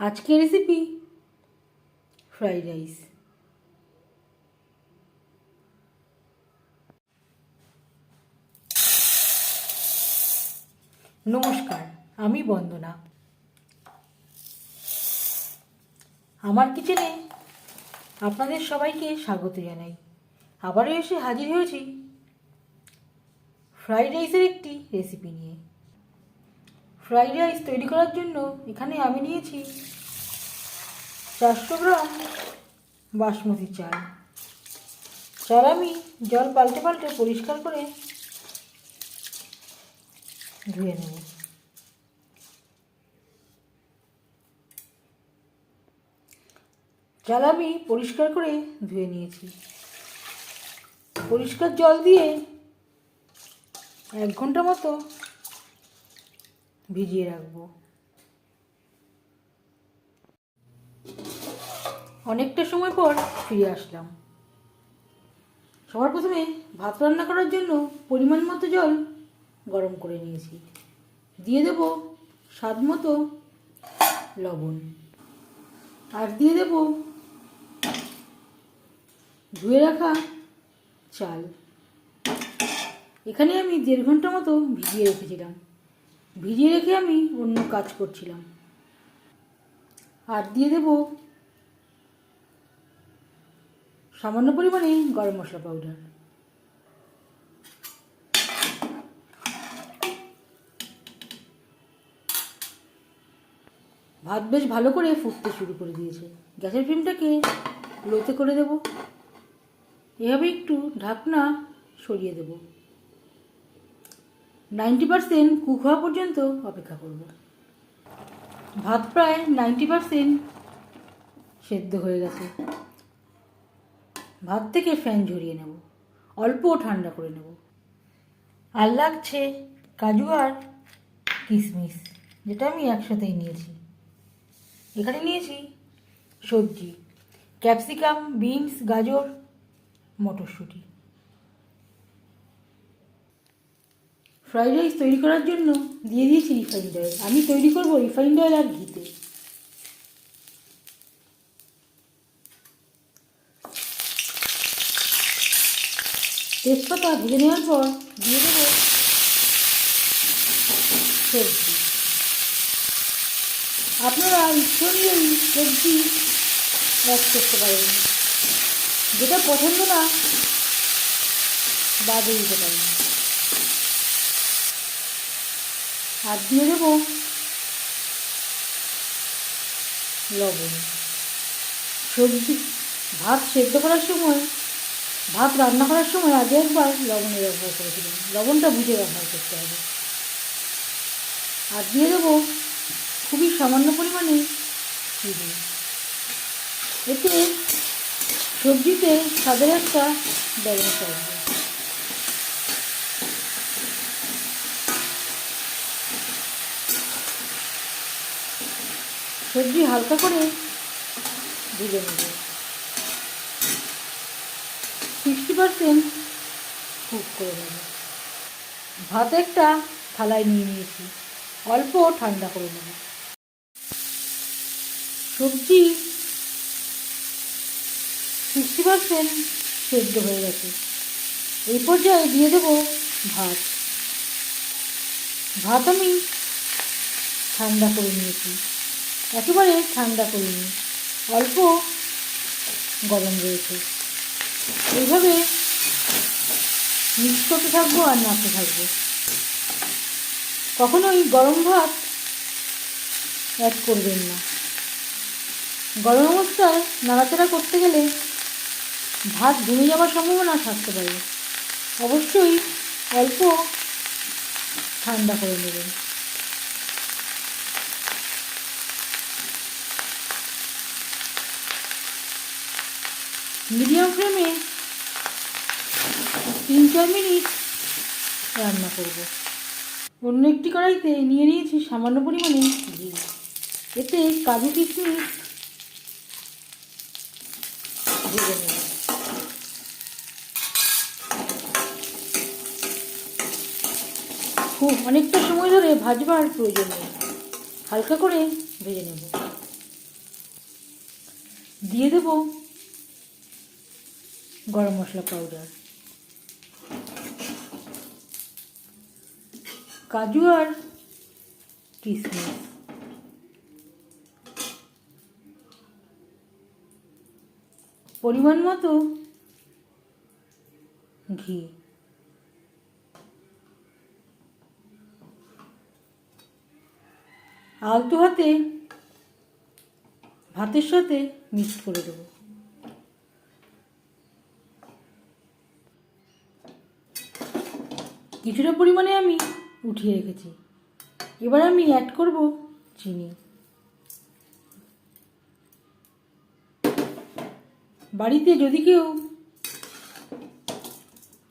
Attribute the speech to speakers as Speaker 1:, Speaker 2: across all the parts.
Speaker 1: আজকের recipe fried rice নমস্কার, আমি বন্দনা। আমার কিচেনে আপনাদের সবাইকে স্বাগত জানাই। আবারও এসে হাজির হয়েছি। ফ্রাইড রাইসের একটি রেসিপি নিয়ে। ফ্রাইড রাইস তৈরি করার জন্য এখানে আমি নিয়েছি চারশো গ্রাম বাসমতি চাল। চাল আমি জল পাল্টে পাল্টে পরিষ্কার করে ধুয়ে নেব। চাল আমি পরিষ্কার করে ধুয়ে নিয়েছি। পরিষ্কার জল দিয়ে এক ঘণ্টা মতো ভিজিয়ে রাখব। অনেকটা সময় পর ফিরে আসলাম। সবার প্রথমে ভাত রান্না করার জন্য পরিমাণ মতো জল গরম করে নিয়েছি। দিয়ে দেব স্বাদ মতো লবণ। আর দিয়ে দেব ধুয়ে রাখা চাল। এখানে আমি দেড় ঘণ্টা মতো ভিজিয়ে রেখেছিলাম। ভিজিয়ে রেখে আমি অন্য কাজ করছিলাম। আর দিয়ে দেব। সামান্য পরিমাণে গরম মশলা পাউডার ভাত বেশ ভালো করে ফুটতে শুরু করে দিয়েছে। গ্যাসের ফ্লেমটাকে লোতে করে দেব। এভাবে একটু ঢাকনা সরিয়ে দেব। নাইনটি পারসেন্ট কুক হওয়া পর্যন্ত অপেক্ষা করব। ভাত প্রায় নাইনটি পারসেন্ট সেদ্ধ হয়ে গেছে। ভাত থেকে ফ্যান ঝরিয়ে নেব। অল্প ঠান্ডা করে নেব। আর লাগছে কাজু আর কিশমিশ যেটা আমি একসাথেই নিয়েছি। এখানে নিয়েছি সবজি, ক্যাপসিকাম, বিনস, গাজর, মটরশুঁটি। ফ্রাইড রাইস তৈরি করার জন্য দিয়ে দিয়েছি রিফাইন্ড অয়েল। আমি তৈরি করব রিফাইন্ড অয়েল আর ঘিতে। তেজপাতা ভেজে নেওয়ার পর দিয়ে দেবো সবজি। আপনারা ইচ্ছে অনুযায়ী সবজি অ্যাড করতে পারেন। যেটা পছন্দ না, বাদে দিতে পারেন। আর দিয়ে দেবো। লবণ। সবজি, ভাত সেদ্ধ করার সময়, ভাত রান্না করার সময় আগে একবার লবণের ব্যবহার করেছিলাম লবণটা বুঝে ব্যবহার করতে হবে। আর দিয়ে দেবো খুবই সামান্য পরিমাণে চিনি এতে সবজিতে স্বাদের একটা ব্যালেন্স আসবে। সবজি হালকা করে ভেজে নেব। সিক্সটি পারসেন্ট কুক করে নেব। ভাত একটা থালায় নিয়ে নিয়েছি। অল্প ঠান্ডা করে নেব। সবজি সিক্সটি পারসেন্ট সেদ্ধ হয়ে গেছে। এই পর্যায়ে দিয়ে দেবো ভাত। ভাত আমি ঠান্ডা করে নিয়েছি। একেবারে ঠান্ডা করিনি অল্প গরম রয়েছে। এইভাবে মিক্স করতে থাকব আর নাড়তে থাকব। কখনোই গরম ভাত অ্যাড করবেন না। গরম অবস্থায় নাড়াচাড়া করতে গেলে ভাত ভেঙে যাওয়ার সম্ভাবনা থাকতে পারে। অবশ্যই অল্প ঠান্ডা করে নেবেন। মিডিয়াম ফ্লেমে তিন চার মিনিট রান্না করব। অন্য একটি কড়াইতে নিয়ে নিয়েছি সামান্য পরিমাণে ঘি। এতে কাজু কিশমিশ ভেজে নেব। খুব অনেকটা সময় ধরে ভাজবার প্রয়োজন নেই। হালকা করে ভেজে নেব। দিয়ে দেব গরম মশলা পাউডার কাজু আর কিশমিশ পরিমাণ মতো ঘি। আলতো হাতে ভাতের সাথে মিক্সড করে দেবো। কিছুটা পরিমাণে আমি উঠিয়ে রেখেছি। এবার আমি অ্যাড করব চিনি। বাড়িতে যদি কেউ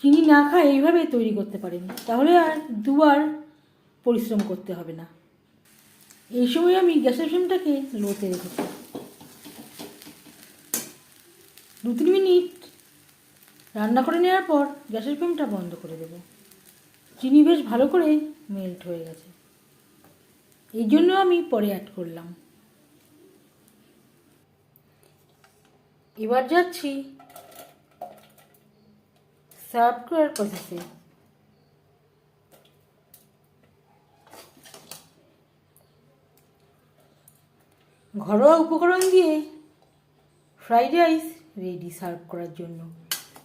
Speaker 1: চিনি না খায়, এইভাবে তৈরি করতে পারেন। তাহলে আর দুবার পরিশ্রম করতে হবে না। এই সময় আমি গ্যাসের ফ্লেমটাকে লোতে রেখেছি। দু তিন মিনিট রান্না করে নেওয়ার পর গ্যাসের ফ্লেমটা বন্ধ করে দেবো। চিনি বেশ ভালো করে মেল্ট হয়ে গেছে। এই জন্য আমি পরে অ্যাড করলাম। এবার যাচ্ছি সার্ভ করার প্রসেসে ঘরোয়া উপকরণ দিয়ে ফ্রাইড রাইস রেডি সার্ভ করার জন্য।